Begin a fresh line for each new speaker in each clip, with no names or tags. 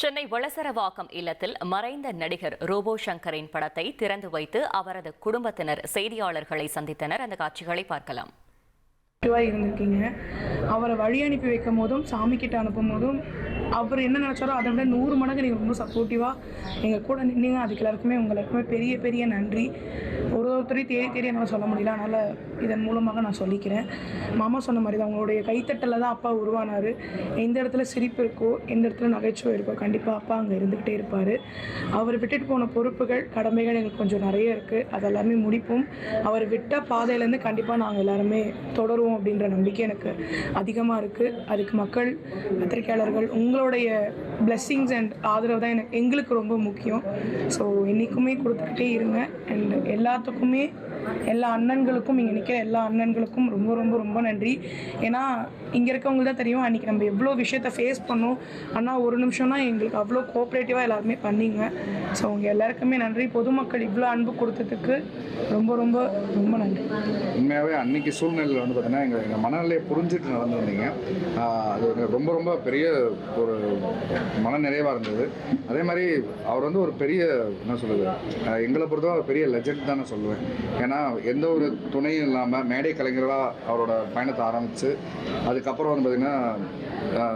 சென்னை வளசரவாக்கம் இல்லத்தில் மறைந்த நடிகர் ரோபோ சங்கரின் படத்தை திறந்து வைத்து அவரது குடும்பத்தினர் செய்தியாளர்களை சந்தித்தனர். அந்த காட்சிகளை பார்க்கலாம்.
இருந்திருக்கீங்க. அவரை வழி அனுப்பி வைக்கும் போதும் சாமி கிட்ட அனுப்பும் போதும் அவர் என்ன நினச்சாரோ அதை விட நூறு மடங்கு நீங்கள் ரொம்ப சப்போர்ட்டிவாக எங்கள் கூட நின்னீங்க. அதுக்கு எல்லாருக்குமே உங்களுக்குமே பெரிய பெரிய நன்றி. ஒரு ஒருத்தரையும் தேடி தேடி என்னால் சொல்ல முடியல. அதனால் இதன் மூலமாக நான் சொல்லிக்கிறேன். மாமா சொன்ன மாதிரி தான் அவங்களுடைய கைத்தட்டலில் தான் அப்பா உருவானார். எந்த இடத்துல சிரிப்பு இருக்கோ எந்த இடத்துல நகைச்சுவை இருக்கோ கண்டிப்பாக அப்பா அங்கே இருந்துக்கிட்டே இருப்பார். அவர் விட்டுட்டு போன பொறுப்புகள் கடமைகள் எங்களுக்கு கொஞ்சம் நிறைய இருக்குது அது எல்லாமே முடிப்போம். அவர் விட்ட பாதையிலேருந்து கண்டிப்பாக நாங்கள் எல்லாருமே தொடருவோம் அப்படின்ற நம்பிக்கை எனக்கு அதிகமாக இருக்குது அதுக்கு மக்கள் பத்திரிகையாளர்கள் உங்களுடைய பிளெஸ்ஸிங்ஸ் அண்ட் ஆதரவு தான் எனக்கு எங்களுக்கு ரொம்ப முக்கியம். ஸோ என்றைக்குமே கொடுத்துக்கிட்டே இருங்க. அண்ட் எல்லாத்துக்குமே எல்லா அண்ணன்களுக்கும் இங்கே நிற்கிற எல்லா அண்ணன்களுக்கும் ரொம்ப ரொம்ப ரொம்ப நன்றி. ஏன்னா இங்கே இருக்கவங்க தான் தெரியும் அன்றைக்கி நம்ம எவ்வளோ விஷயத்த ஃபேஸ் பண்ணோம். ஆனால் ஒரு நிமிஷம்னா எங்களுக்கு அவ்வளோ கோஆப்ரேட்டிவாக எல்லாருமே பண்ணிங்க. ஸோ உங்கள் எல்லாருக்குமே நன்றி. பொதுமக்கள் இவ்வளோ அன்பு கொடுத்ததுக்கு ரொம்ப ரொம்ப ரொம்ப நன்றி.
உண்மையாகவே அன்னைக்கு சூழ்நிலையில் வந்து பார்த்தீங்கன்னா எங்கள் எங்கள் மனநிலையை புரிஞ்சுட்டு நடந்து வந்தீங்க அது ரொம்ப ரொம்ப பெரிய ஒரு மன நிறைவாக இருந்தது. அதே மாதிரி அவர் வந்து ஒரு பெரிய என்ன சொல்லுது எங்களை பொறுத்தவரை பெரிய லெஜெண்ட் தான் நான் சொல்லுவேன். ஏன்னா எந்த ஒரு துணையும் இல்லாமல் மேடை கலைஞர்களாக அவரோட பயணத்தை ஆரம்பித்து அதுக்கப்புறம் வந்து பார்த்திங்கன்னா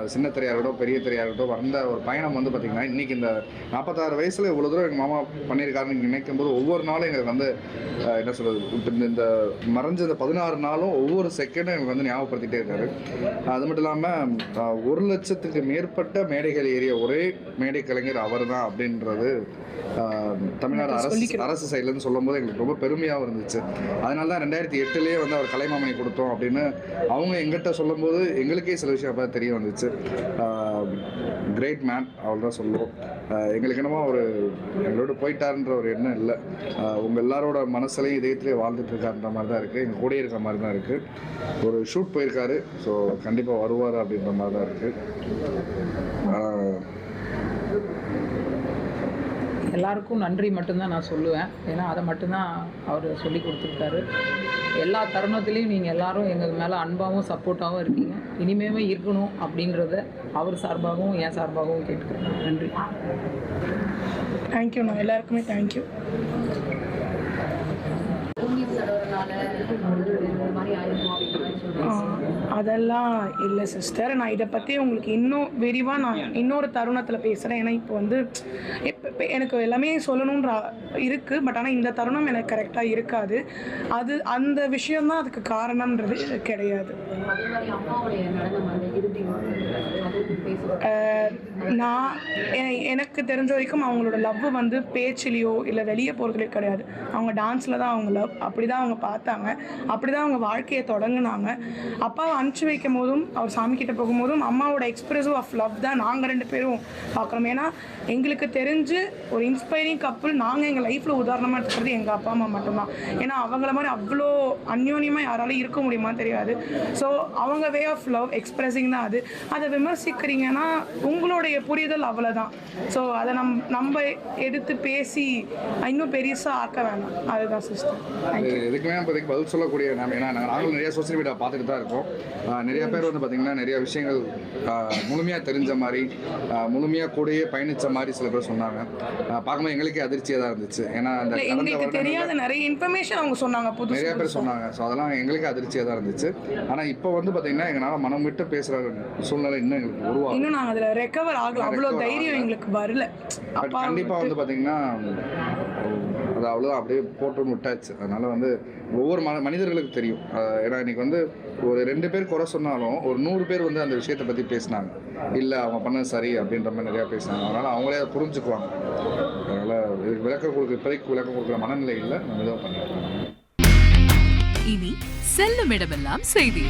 சின்ன திரையாக இருக்கட்டும் பெரிய திரையாக இருக்கட்டும் வந்த ஒரு பயணம் வந்து பார்த்திங்கன்னா இன்றைக்கி இந்த நாற்பத்தாறு வயசில் இவ்வளோ தூரம் எங்கள் மாமா பண்ணியிருக்காருன்னு நினைக்கும் போது ஒவ்வொரு நாளும் எங்களுக்கு வந்து என்ன சொல்கிறது இந்த இந்த மறைஞ்ச இந்த பதினாறு நாளும் ஒவ்வொரு செகண்டும் எங்களுக்கு வந்து ஞாபகப்படுத்திட்டே இருக்காரு அது மட்டும் இல்லாமல் ஒரு லட்சத்துக்கு மேற்பட்ட மேடைகள் ஏறிய ஒரே மேடை கலைஞர் அவர் தான் அப்படின்றது தமிழ்நாடு அரசு. அரசு சைட்லேருந்து சொல்லும்போது எங்களுக்கு ரொம்ப பெருமையாகவும் இருந்துச்சு அதனால தான் ரெண்டாயிரத்தி எட்டுலேயே வந்து அவர் கலைமாமணி கொடுத்தோம் அப்படின்னு அவங்க எங்கிட்ட சொல்லும்போது எங்களுக்கே சில விஷயம் அப்போ தெரிய வந்துச்சு. கிரேட் மேன் அவள் தான் சொல்லுவோம். எங்களுக்கு என்னமோ அவர் எங்களோட போயிட்டாருன்ற ஒரு எண்ணம் இல்லை. உங்கள் எல்லாரோட மனசுலையும் இதயத்திலே வாழ்ந்துட்டு இருக்காருன்ற மாதிரி தான் இருக்குது எங்கள் கூடயே இருக்கிற மாதிரி தான் இருக்குது ஒரு ஷூட் போயிருக்காரு. ஸோ கண்டிப்பாக வருவார் அப்படின்ற மாதிரி தான் இருக்குது
எல்லாருக்கும் நன்றி மட்டும்தான் நான் சொல்லுவேன். ஏன்னா அதை மட்டும்தான் அவர் சொல்லி கொடுத்துருக்காரு. எல்லா தருணத்துலேயும் நீங்கள் எல்லாரும் எங்கள் மேலே அன்பாகவும் சப்போர்ட்டாகவும் இருக்கீங்க. இனிமேவே இருக்கணும் அப்படின்றத அவர் சார்பாகவும் என் சார்பாகவும் கேட்டுக்கிறேன். நன்றி.
தேங்க்யூண்ணா எல்லாருக்குமே தேங்க்யூ அதெல்லாம் இல்லை சிஸ்டர் நான் இதை பற்றி உங்களுக்கு இன்னும் விரிவாக நான் இன்னொரு தருணத்தில் பேசுகிறேன் ஏன்னா இப்போ வந்து இப்போ எனக்கு எல்லாமே சொல்லணுன்ற இருக்குது பட் ஆனால் இந்த தருணம் எனக்கு கரெக்டாக இருக்காது. அது அந்த விஷயம்தான் அதுக்கு காரணம்ன்றது கிடையாது. நான் எனக்கு தெரிஞ்ச வரைக்கும் அவங்களோட லவ் வந்து பேச்சிலையோ இல்லை வெளியே போகிறதுலையோ கிடையாது. அவங்க டான்ஸில் தான் அவங்க லவ் அப்படி தான் அவங்க பார்த்தாங்க. அப்படி தான் அவங்க வாழ்க்கையை தொடங்கினாங்க. அப்பாவை அனுப்பிச்சி வைக்கும் போதும் அவர் சாமிக்கிட்ட போகும்போதும் அம்மாவோட எக்ஸ்பிரசிவ் ஆஃப் லவ் தான் நாங்கள் ரெண்டு பேரும் பார்க்குறோம் ஏன்னா எங்களுக்கு தெரிஞ்சு ஒரு இன்ஸ்பைரிங் கப்புள் நாங்கள் எங்கள் லைஃப்பில் உதாரணமாக இருக்கிறது எங்கள் அப்பா அம்மா மட்டும்தான். ஏன்னா அவங்கள மாதிரி அவ்வளோ அந்யோன்யமாக யாராலும் இருக்க முடியுமான்னு தெரியாது. ஸோ அவங்க வே ஆஃப் லவ் எக்ஸ்பிரஸிங் தான் அது. அதை விமர்சிக்கிறீங்கன்னா உங்களுடைய புரிதல் அவ்வளோதான் ஸோ அதை நம் நம்ம எடுத்து பேசி இன்னும் பெருசாக ஆக்க வேணாம். அதுதான் சிஸ்டம்
அது எதுக்குமே இப்போதைக்கு பதில் சொல்லக்கூடிய நம்ம ஏன்னா நாங்களும் நிறைய சோசியல் மீடியா பார்த்துட்டு தான் இருக்கோம். நிறைய பேர் வந்து பார்த்திங்கன்னா நிறைய விஷயங்கள் முழுமையாக தெரிஞ்ச மாதிரி முழுமையாக கூடயே பயணித்த மாதிரி சில பேர் சொன்னாங்க. பார்க்கும்போது எங்களுக்கே அதிர்ச்சியாக தான் இருந்துச்சு. ஏன்னா அந்த கடந்த
தெரியாத நிறைய இன்ஃபர்மேஷன் அவங்க சொன்னாங்க புதுசு
நிறைய பேர் சொன்னாங்க. ஸோ அதெல்லாம் எங்களுக்கு அதிர்ச்சியாக தான் இருந்துச்சு. ஆனால் இப்போ வந்து பார்த்தீங்கன்னா எங்களால் மனம் விட்டு பேசுகிற சூழ்நிலை இன்னும் எங்களுக்கு உருவாகும்
இன்னும் நாங்கள் அதில் ரெக்கவர் ஆகல. அவ்வளோ தைரியம் எங்களுக்கு வரல.
கண்டிப்பாக வந்து பார்த்தீங்கன்னா அவ்வளோ அப்படியே போட்டு முட்டாச்சு. அதனால் வந்து ஒவ்வொரு ம மனிதர்களுக்கு தெரியும். ஏன்னா இன்னைக்கு வந்து ஒரு ரெண்டு பேர் குறை சொன்னாலும் ஒரு நூறு பேர் வந்து அந்த விஷயத்தை பற்றி பேசினாங்க. இல்லை அவங்க பண்ணது சரி அப்படின்ற மாதிரி நிறையா பேசினாங்க. அதனால் அவங்களே அதை புரிஞ்சுக்குவாங்க. அதனால் இதுக்கு விளக்கம் கொடுக்க இப்போதைக்கு விளக்கம் கொடுக்குற மனநிலை இல்லை. நம்ம இதாக பண்ணிக்கலாம்.
இனி செல்லும் இடமெல்லாம் செய்தி.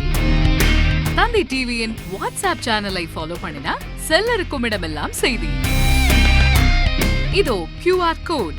தந்தி டிவியின் வாட்ஸ்அப் சேனலை ஃபாலோ பண்ணினா செல்ல இருக்கும் இடமெல்லாம் செய்தி. இதோ கியூஆர் கோட்